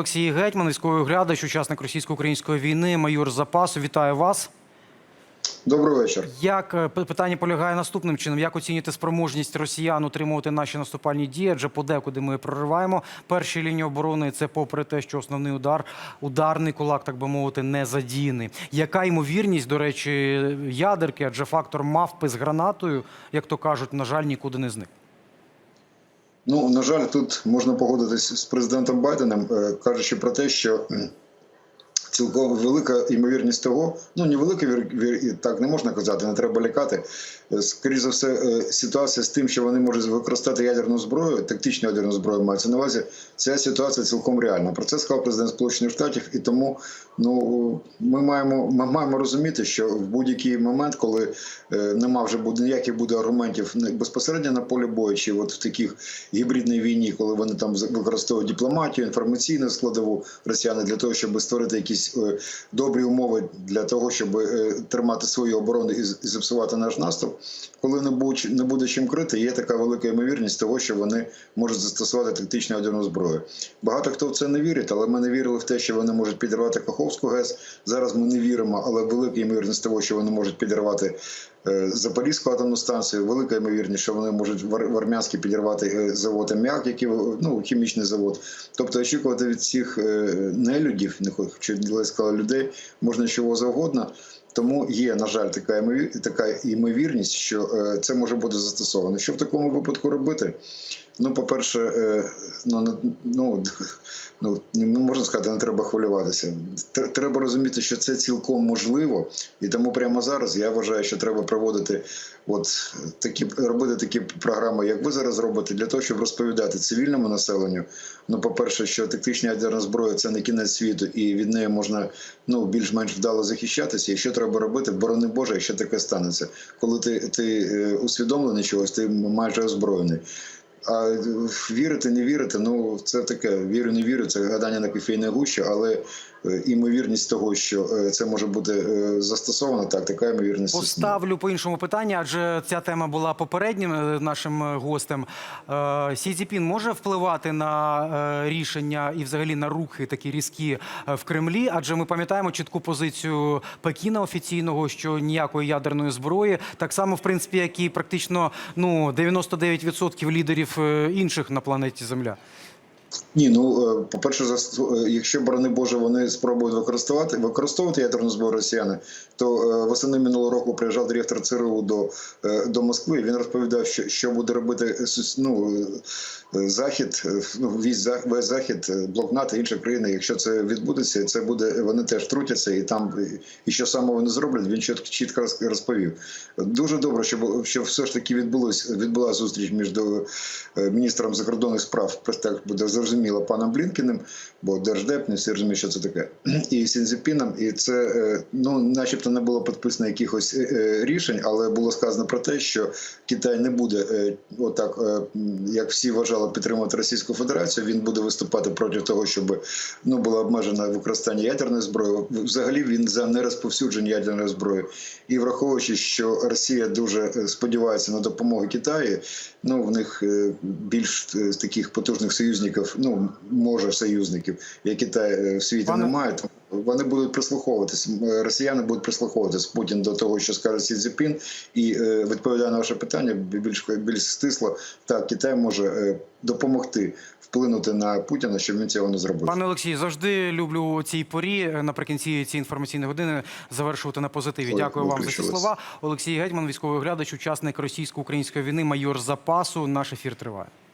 Олексій Гетьман, військовий оглядач, учасник російсько-української війни, майор запасу. Вітаю вас. Добрий вечір. Як е, питання полягає наступним чином? Як оцінюєте спроможність росіян утримувати наші наступальні дії? Адже подекуди ми прориваємо перші лінії оборони. Це попри те, що основний удар, ударний кулак, так би мовити, не задіяний. Яка ймовірність, до речі, ядерки? Адже фактор мавпи з гранатою, як то кажуть, на жаль, нікуди не зник. Ну на жаль, тут можна погодитись з президентом Байденом, е, кажучи про те, що цілком велика ймовірність того, ну не велика так не можна казати, не треба лякати. Е, Скоріше за все, е, ситуація з тим, що вони можуть використати ядерну зброю, тактичну ядерну зброю мається на увазі. Ця ситуація цілком реальна. Про це сказав президент Сполучених Штатів, і тому ну ми маємо ми маємо розуміти, що в будь-який момент, коли е, нема вже буде ніяких буде аргументів безпосередньо на полі бою, чи от в таких гібридній війні, коли вони там використовують дипломатію, інформаційну складову росіяни для того, щоб створити якісь добрі умови для того, щоб тримати свою оборону і зіпсувати наш наступ. Коли не буде, чим крити, є така велика ймовірність того, що вони можуть застосувати тактичну ядерну зброю. Багато хто в це не вірить, але ми не вірили в те, що вони можуть підірвати Каховську ГЕС. Зараз ми не віримо, але велика ймовірність того, що вони можуть підірвати е, Запорізьку атомну станцію. Велика ймовірність, що вони можуть в Ар- в Армянській підірвати е, завод АМЯК, який ну хімічний завод. Тобто очікувати від цих е, нелюдів, не хочу сказати людей, можна чого завгодно. Тому є, на жаль, така така ймовірність, що е, це може бути застосовано. Що в такому випадку робити? Ну, по-перше, е, ну, не- ну, ну, не можна сказати, не треба хвилюватися. Тр- Треба розуміти, що це цілком можливо, і тому прямо зараз я вважаю, що треба проводити от такі робити такі програми, як ви зараз робите, для того, щоб розповідати цивільному населенню. Ну, по-перше, що тактична ядерна зброя це не кінець світу, і від неї можна ну більш-менш вдало захищатися. І що треба робити, борони Боже, якщо таке станеться. Коли ти, ти е, усвідомлений чогось, ти майже озброєний. А вірити, не вірити, ну це таке. Вірю, не вірю, це гадання на кофейне гуще, але е, імовірність того, що е, це може бути е, застосовано, так, така ймовірність. Поставлю по іншому питання, адже ця тема була попереднім нашим гостем. Сі Цзіпін може впливати на рішення і взагалі на рухи такі різкі в Кремлі? Адже ми пам'ятаємо чітку позицію Пекіна офіційного, що ніякої ядерної зброї, так само, в принципі, як і практично ну 99% лідерів інших на планеті Земля. Ні, ну е, по-перше, е, якщо борони Боже, вони спробують використовувати використовувати ядерну зброю росіяни, то е, восени минулого року приїжджав директор ЦРУ до, до Москви. Він розповідав, що, що буде робити ну, захід, ну весь весь захід, блок НАТО, інші країни. Якщо це відбудеться, це буде вони теж втрутяться, і там і що саме вони зроблять, він чітко чітко розповів. Дуже добре, що що все ж таки відбулось відбула зустріч між міністром закордонних справ так буде зрозуміло паном Блінкіним, бо держдеп не всі розуміють, що це таке, і Сінзіпіном. І це е, ну, начебто, не було підписано якихось е, е, рішень, але було сказано про те, що Китай не буде отак, як всі вважали, підтримувати Російську Федерацію. Він буде виступати проти того, щоб ну було обмежено використання ядерної зброї. Взагалі він за нерозповсюдження ядерної зброї. І враховуючи, що Росія дуже сподівається на допомогу Китаю, ну в них більш таких потужних союзників, ну може союзників, як Китай е, в світі Пане- немає. Вони будуть прислуховуватись. Росіяни будуть прислуховуватись Путін до того, що скаже Сі Цзіпін. І е, відповідає на ваше питання більш більш стисло. Так, Китай може е, допомогти вплинути на Путіна, щоб він цього не зробив. Пане Олексій, завжди люблю у цій порі е, наприкінці цієї інформаційної години завершувати на позитиві. Ой, Дякую вам за ці слова. Олексій Гетьман, військовий оглядач, учасник російсько-української війни, майор запасу. Наш ефір триває.